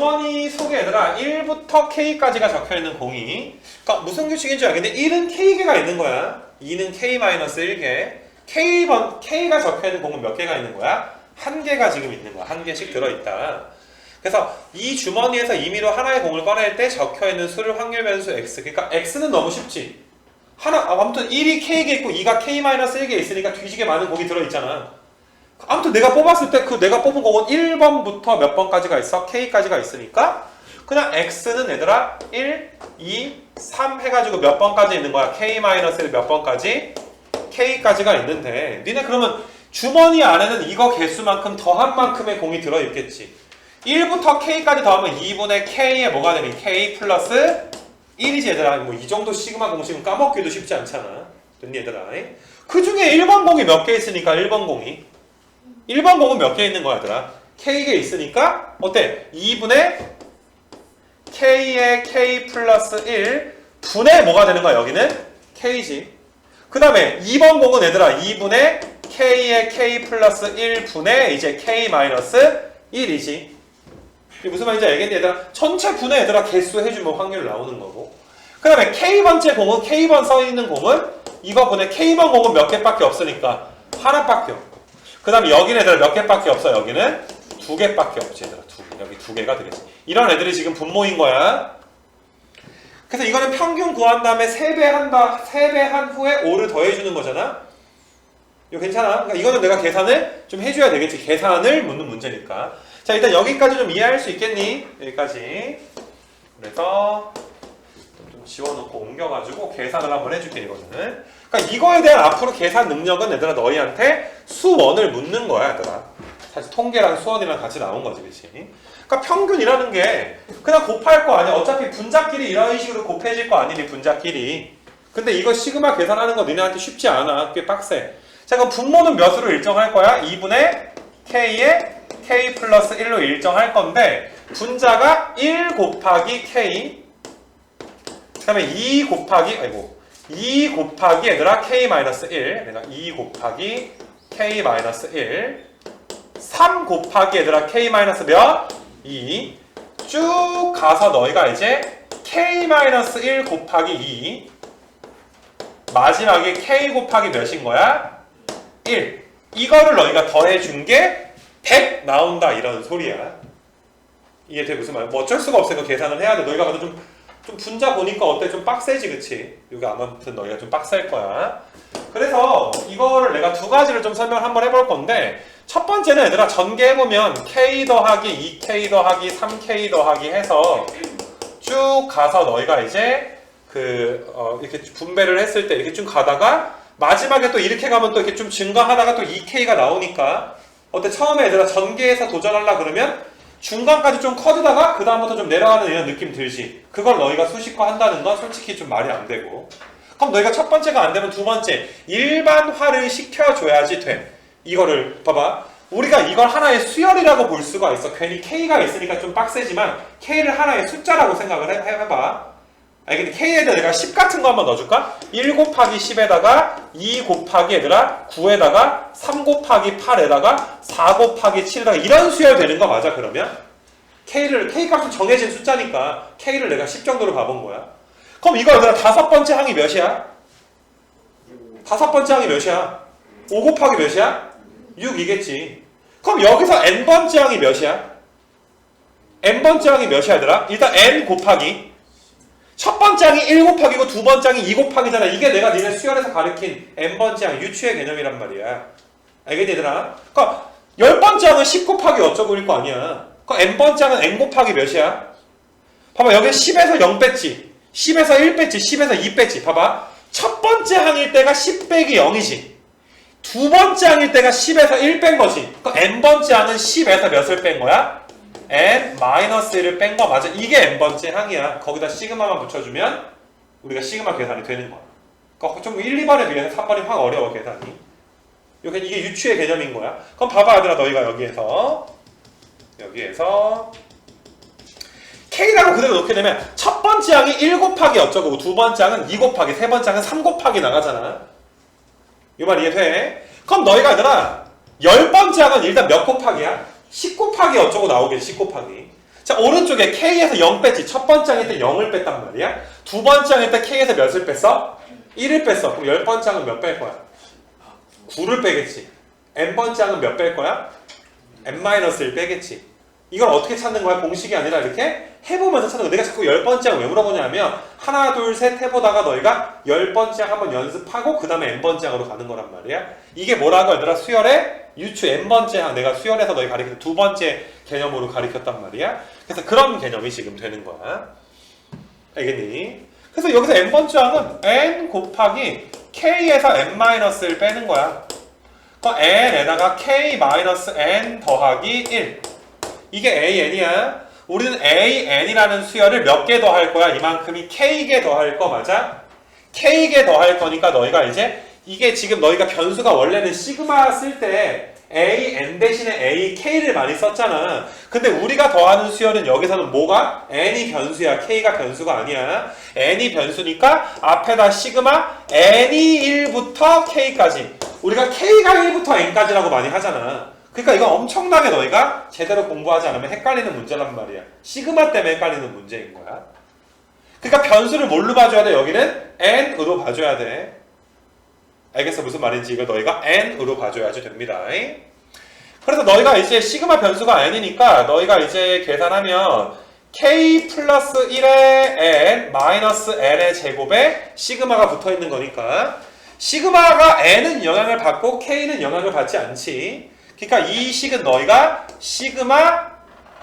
주머니 속에 얘들아 1부터 K까지가 적혀있는 공이. 그러니까 무슨 규칙인 줄 알겠는데 1은 K개가 있는 거야. 2는 K-1개. K번, K가 적혀있는 공은 몇 개가 있는 거야? 한 개가 지금 있는 거야. 한 개씩 들어있다. 그래서 이 주머니에서 임의로 하나의 공을 꺼낼 때 적혀있는 수를 확률 변수 X. 그러니까 X는 너무 쉽지. 하나 아, 아무튼 1이 K개 있고 2가 K-1개 있으니까 뒤지게 많은 공이 들어있잖아 아무튼 내가 뽑았을 때 그 내가 뽑은 공은 1번부터 몇 번까지가 있어? K까지가 있으니까 그냥 X는 얘들아 1, 2, 3 해가지고 몇 번까지 있는 거야? K-1 몇 번까지? K까지가 있는데 니네 그러면 주머니 안에는 이거 개수만큼 더한 만큼의 공이 들어있겠지 1부터 K까지 더하면 2분의 K에 뭐가 되니? K 플러스 1이지 얘들아 뭐 이 정도 시그마 공식은 까먹기도 쉽지 않잖아 됐니 얘들아 그 중에 1번 공이 몇 개 있으니까 1번 공이 1번 공은 몇 개 있는 거야, 얘들아? K개 있으니까 어때? 2분의 K의 K 플러스 1 분의 뭐가 되는 거야, 여기는? K지. 그 다음에 2번 공은 얘들아 2분의 K의 K 플러스 1 분의 이제 K 마이너스 1이지. 이게 무슨 말인지 알겠니, 얘들아? 전체 분의 얘들아 개수 해주면 확률 나오는 거고. 그 다음에 K번째 공은 K번 써 있는 공은 이거 분의 K번 공은 몇 개밖에 없으니까 하나밖에 없고. 그 다음에 여기는 애들 몇 개밖에 없어 여기는? 두 개밖에 없지 얘들아. 두 개. 여기 두 개가 되겠지 이런 애들이 지금 분모인 거야. 그래서 이거는 평균 구한 다음에 세배 한다 세배한 후에 5를 더해주는 거잖아. 이거 괜찮아? 그러니까 이거는 내가 계산을 좀 해줘야 되겠지. 계산을 묻는 문제니까. 자 일단 여기까지 좀 이해할 수 있겠니? 여기까지. 그래서 좀 지워놓고 옮겨가지고 계산을 한번 해줄게 이거는 그러니까 이거에 대한 앞으로 계산 능력은 얘들아 너희한테 수원을 묻는 거야 얘들아. 사실 통계랑 수원이랑 같이 나온 거지 그치? 그러니까 평균이라는 게 그냥 곱할 거 아니야. 어차피 분자끼리 이런 식으로 곱해질 거 아니니 분자끼리. 근데 이거 시그마 계산하는 거 너네한테 쉽지 않아. 꽤 빡세. 자 그럼 분모는 몇으로 일정할 거야? 2분의 k에 k 플러스 1로 일정할 건데 분자가 1 곱하기 k 그 다음에 2 곱하기 아이고 2 곱하기 얘들아 k-1 내가 2 곱하기 k-1 3 곱하기 얘들아 k-몇? 2 쭉 가서 너희가 이제 k-1 곱하기 2 마지막에 k 곱하기 몇인 거야? 1 이거를 너희가 더해준 게 100 나온다 이런 소리야. 이해돼? 무슨 말? 뭐 어쩔 수가 없으니까 계산을 해야 돼. 너희가 그래도 좀, 좀 분자 보니까 어때? 좀 빡세지 그치? 여기 아무튼 너희가 좀 빡셀 거야 그래서 이거를 내가 두 가지를 좀 설명을 한번 해볼 건데 첫 번째는 얘들아 전개해보면 k 더하기 2k 더하기 3k 더하기 해서 쭉 가서 너희가 이제 그 어, 이렇게 분배를 했을 때 이렇게 쭉 가다가 마지막에 또 이렇게 가면 또 이렇게 좀 증가하다가 또 2k가 나오니까 어때 처음에 얘들아 전개해서 도전하려 그러면 중간까지 좀 커지다가 그 다음부터 좀 내려가는 이런 느낌 들지. 그걸 너희가 수식화 한다는 건 솔직히 좀 말이 안 되고. 그럼 너희가 첫 번째가 안 되면 두 번째 일반화를 시켜줘야지 돼 이거를 봐봐. 우리가 이걸 하나의 수열이라고 볼 수가 있어. 괜히 K가 있으니까 좀 빡세지만 K를 하나의 숫자라고 생각을 해, 해봐 아니 근데 K에다 내가 10 같은 거 한번 넣어줄까? 1 곱하기 10에다가 2 곱하기 얘들아 9에다가 3 곱하기 8에다가 4 곱하기 7에다가 이런 수열 되는 거 맞아 그러면? K를 K 값은 정해진 숫자니까 K를 내가 10 정도로 가본 거야 그럼 이거 얘들아 다섯 번째 항이 몇이야? 다섯 번째 항이 몇이야? 5 곱하기 몇이야? 6이겠지 그럼 여기서 n번째 항이 몇이야? n번째 항이 몇이야 얘들아? 일단 n 곱하기 첫 번째 항이 1 곱하기고 두 번째 항이 2 곱하기잖아. 이게 내가 니네 수열에서 가르친 n번째 항, 유추의 개념이란 말이야. 알겠니 얘들아? 그러니까 열 번째 항은 10 곱하기 어쩌고일 거 아니야. 그 n번째 항은 n 곱하기 몇이야? 봐봐 여기 10에서 0 뺐지. 10에서 1 뺐지. 10에서 2 뺐지. 봐봐. 첫 번째 항일 때가 10 빼기 0이지. 두 번째 항일 때가 10에서 1 뺀 거지. 그 n번째 항은 10에서 몇을 뺀 거야? N 마이너스 1을 뺀 거 맞아. 이게 n번째 항이야. 거기다 시그마만 붙여주면 우리가 시그마 계산이 되는 거야. 그러니까 좀 1, 2번에 비해서 3번이 확 어려워 계산이. 이게 이게 유추의 개념인 거야. 그럼 봐봐 얘들아 너희가 여기에서 여기에서 K라고 그대로 놓게 되면 첫 번째 항이 1 곱하기 어쩌고 두 번째 항은 2 곱하기 세 번째 항은 3 곱하기 나가잖아. 이 말 이해돼? 그럼 너희가 얘들아 열 번째 항은 일단 몇 곱하기야? 10 곱하기 어쩌고 나오겠지 10 곱하기 자, 오른쪽에 K에서 0 뺐지. 첫 번째 항일 때 0을 뺐단 말이야. 두 번째 항일 때 K에서 몇을 뺐어? 1을 뺐어. 그럼 열 번째 항은 몇 뺄 거야? 9를 빼겠지. n 번째 항은 몇 뺄 거야? n-1 빼겠지. 이걸 어떻게 찾는 거야? 공식이 아니라 이렇게 해보면서 찾는 거야. 내가 자꾸 열 번째 항왜 물어보냐면 하나, 둘, 셋 해보다가 너희가 열 번째 항 한번 연습하고 그 다음에 n 번째 항으로 가는 거란 말이야. 이게 뭐라고 얘들아? 수열의 유추 n 번째 항 내가 수열에서 너희 가리킨 두 번째 개념으로 가리켰단 말이야. 그래서 그런 개념이 지금 되는 거야. 알겠니? 그래서 여기서 n 번째 항은 n 곱하기 k에서 n-를 빼는 거야. 그럼 n에다가 k-n 더하기 1. 이게 an이야. 우리는 an이라는 수열을 몇 개 더 할 거야? 이만큼이 k개 더 할 거 맞아? k개 더 할 거니까 너희가 이제 이게 지금 너희가 변수가 원래는 시그마 쓸 때 a n 대신에 a k를 많이 썼잖아. 근데 우리가 더하는 수열은 여기서는 뭐가? n이 변수야. k가 변수가 아니야. n이 변수니까 앞에다 시그마 n이 1부터 k까지. 우리가 k가 1부터 n까지라고 많이 하잖아. 그러니까 이건 엄청나게 너희가 제대로 공부하지 않으면 헷갈리는 문제란 말이야. 시그마 때문에 헷갈리는 문제인 거야. 그러니까 변수를 뭘로 봐줘야 돼? 여기는 n으로 봐줘야 돼. 알겠어? 무슨 말인지 이거 너희가 n으로 봐줘야지 됩니다. 그래서 너희가 이제 시그마 변수가 n이니까 너희가 이제 계산하면 k 플러스 1의 n 마이너스 n의 제곱에 시그마가 붙어 있는 거니까 시그마가 n은 영향을 받고 k는 영향을 받지 않지. 그러니까 이 식은 너희가 시그마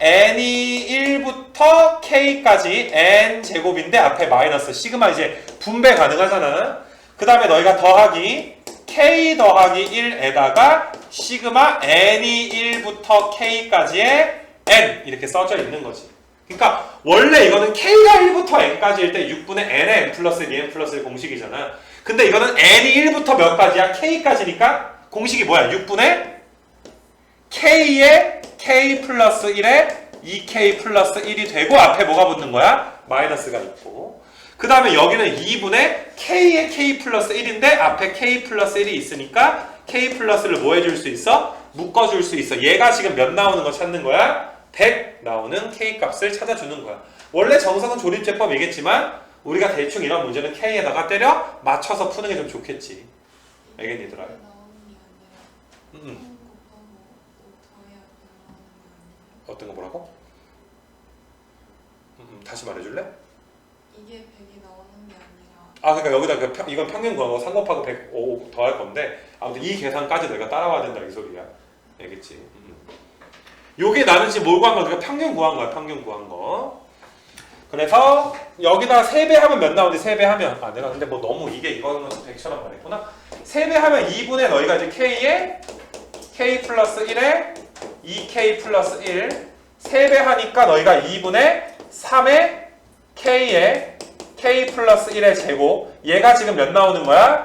n이 1부터 k까지 n 제곱인데 앞에 마이너스 시그마 이제 분배 가능하잖아. 그 다음에 너희가 더하기 k 더하기 1에다가 시그마 n이 1부터 k까지의 n 이렇게 써져 있는 거지. 그러니까 원래 이거는 k가 1부터 n까지일 때 6분의 n의 n 플러스 2n 플러스 1 공식이잖아. 근데 이거는 n이 1부터 몇 가지야? k까지니까 공식이 뭐야? 6분의 k의 k 플러스 1에 2k 플러스 1이 되고 앞에 뭐가 붙는 거야? 마이너스가 있고 그 다음에 여기는 2분의 k의 k 플러스 1인데 앞에 k 플러스 1이 있으니까 k 플러스를 뭐 해줄 수 있어? 묶어줄 수 있어 얘가 지금 몇 나오는 거 찾는 거야? 100 나오는 k 값을 찾아주는 거야 원래 정석은 조립제법이겠지만 우리가 대충 이런 문제는 k에다가 때려 맞춰서 푸는 게 좀 좋겠지 알겠니 얘들아? 아니라 음, 음. 0 곱하고 5 더해야 나오는 게 아니라 어떤 거 뭐라고? 음, 음, 다시 말해줄래? 이게 100이 나오는 게 아니라 아 그러니까 여기다 그 평, 이건 평균 거3 곱하기 105 더할 건데 아무튼 이 계산까지 너희가 따라와야 된다 이 소리야 알겠지? 음. 요게 나는 지금 뭘 구한 거야? 그러니까 평균 구한 거야 평균 구한 거 그래서 여기다 3배 하면 몇 나오는데 3배 하면 아 내가 근데 뭐 너무 이게 이거는 100처럼 말했구나 3배 하면 2분의 너희가 이제 k에 k 플러스 1에 2k 플러스 1 3배 하니까 너희가 2분의 3에 k에 k 플러스 1의 제곱 얘가 지금 몇 나오는 거야?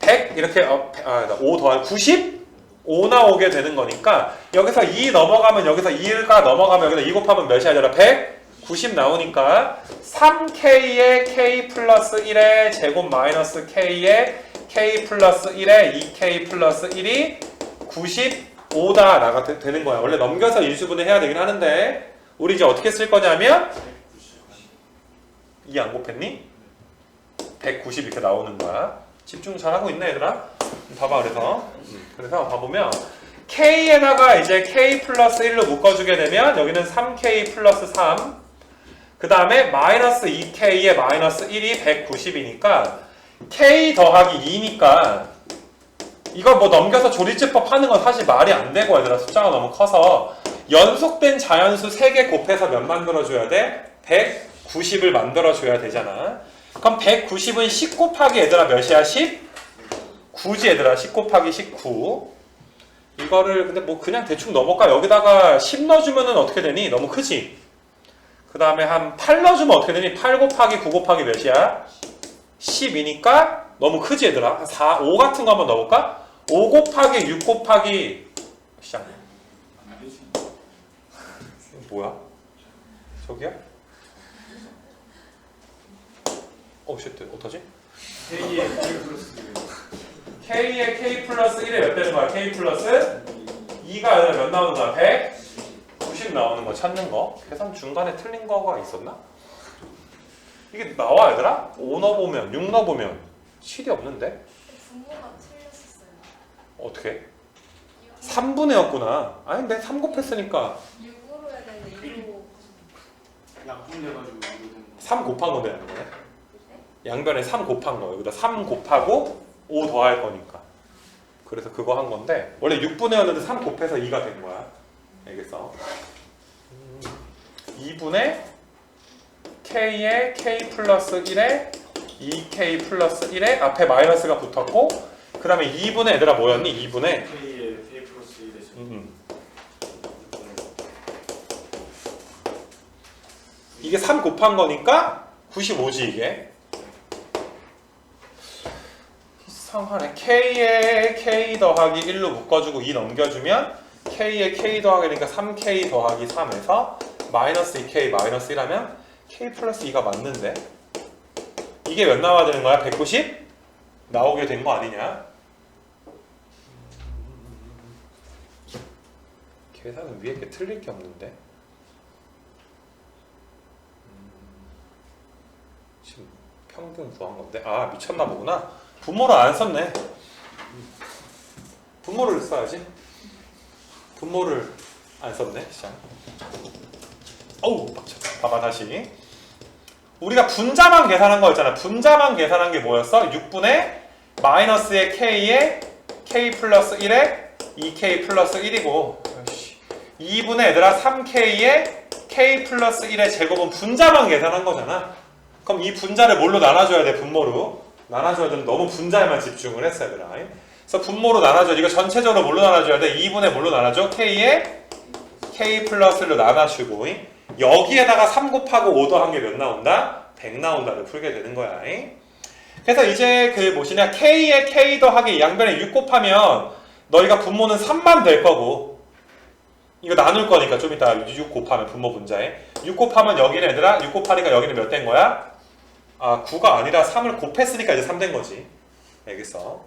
100 이렇게 어, 아, 5 더한 90? 5 나오게 되는 거니까 여기서 2 넘어가면 여기서 2가 넘어가면 여기서 2 곱하면 몇이 아니라 100? 90 나오니까 3k의 k 플러스 1의 제곱 마이너스 k의 k 플러스 1의 2k 플러스 1이 95다 나가 되- 되는 거야. 원래 넘겨서 일수분해 해야 되긴 하는데 우리 이제 어떻게 쓸 거냐면 2안 곱했니? 190 이렇게 나오는 거야. 집중 잘 하고 있네 얘들아. 봐봐 그래서 음, 그래서 봐보면 k에다가 이제 k 플러스 1로 묶어주게 되면 여기는 3k 플러스 3. 그 다음에 마이너스 2k에 마이너스 1이 190이니까 k 더하기 2니까 이거 뭐 넘겨서 조리제법 하는 건 사실 말이 안 되고 얘들아 숫자가 너무 커서 연속된 자연수 3개 곱해서 몇 만들어줘야 돼? 190을 만들어줘야 되잖아. 그럼 190은 10 곱하기 얘들아 몇이야? 10? 9지 얘들아 10 곱하기 19 이거를 근데 뭐 그냥 대충 넘어가 여기다가 10 넣어주면은 어떻게 되니? 너무 크지? 그 다음에 한 8 넣어주면 어떻게 되니? 8 곱하기 9 곱하기 몇이야? 10이니까 너무 크지 얘들아? 한 4, 5 같은 거 한번 넣어볼까? 5 곱하기 6 곱하기 시작 뭐야? 저기야? 어, 쉣, 어떡하지? K의 K 플러스 K의 K 플러스 1에 몇 되는 거야? K 플러스 2가 아니라 몇 나오는 거야? 190 150 나오는 거 찾는 거 계산 중간에 틀린 거가 있었나? 이게 나와 얘들아? 5 넣어보면 6 넣어보면 실이 없는데? 분모가 틀렸었 어떻게? 3분의 였구나 아니 내3 곱했으니까 6으로 해야 되는데 2로 약분돼가지고 이거 된 거. 3 곱한 거 되는 거네 양변에 3 곱한 거 여기다 3 곱하고 5 더할 거니까 그래서 그거 한 건데 원래 6분의 였는데 3 곱해서 2가 된 거야 알겠어? 2분의 k에 k 플러스 1에 2k 플러스 1에 앞에 마이너스가 붙었고 그 다음에 2분의 얘들아 뭐였니? 2분의 K에 K 플러스 1에서 음. 이게 3 곱한 거니까 95지 이게 이상하네 k에 k 더하기 1로 묶어주고 2 넘겨주면 k에 k 더하기니까 3k 더하기 3에서 마이너스 2k 마이너스 1하면 k 플러스 2가 맞는데 이게 몇 나와야 되는 거야? 190? 나오게 된 거 아니냐? 계산은 위에 게 틀릴 게 없는데? 음, 지금 평균 구한 건데? 아 미쳤나 보구나. 분모를 안 썼네. 분모를 써야지. 분모를 안 썼네 시작 어우 빡쳐 봐봐 다시. 우리가 분자만 계산한 거 있잖아. 분자만 계산한 게 뭐였어? 6분의 마이너스의 k에 k 플러스 1에 2k 플러스 1이고 2분의 얘들아 3k에 k 플러스 1의 제곱은 분자만 계산한 거잖아. 그럼 이 분자를 뭘로 나눠줘야 돼? 분모로 나눠줘야 되는 너무 분자에만 집중을 했어 얘들아. 그래서 분모로 나눠줘. 이거 전체적으로 뭘로 나눠줘야 돼? 2분의 뭘로 나눠줘? k에 k 플러스로 나눠주고 여기에다가 3 곱하고 5 더 한 게 몇 나온다? 100 나온다를 풀게 되는 거야. 그래서 이제 그 뭐시냐 k에 k 더하기 양변에 6 곱하면 너희가 분모는 3만 될 거고 이거 나눌 거니까 좀 이따 6 곱하면 분모 분자에 6 곱하면 여기는 얘들아 6 곱하니까 여기는 몇 된 거야? 아 9가 아니라 3을 곱했으니까 이제 3 된 거지 알겠어?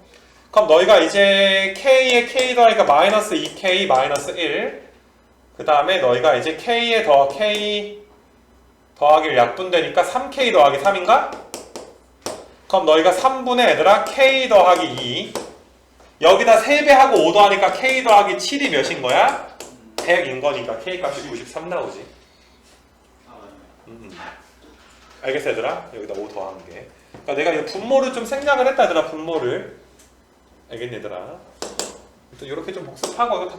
그럼 너희가 이제 k에 k 더하니까 마이너스 2k 마이너스 1 그 다음에 너희가 이제 k에 더 k 더하기를 약분되니까 3k 더하기 3인가? 그럼 너희가 3분의 얘들아 k 더하기 2 여기다 3배하고 5 더하니까 k 더하기 7이 몇인 거야? 100인 거니까 k 값이 93 나오지. 아 음, 음. 알겠어 얘들아? 여기다 5 더하는 게. 그러니까 내가 이 분모를 좀 생략을 했다 얘들아 분모를. 알겠니 얘들아? 또 이렇게 좀 복습하고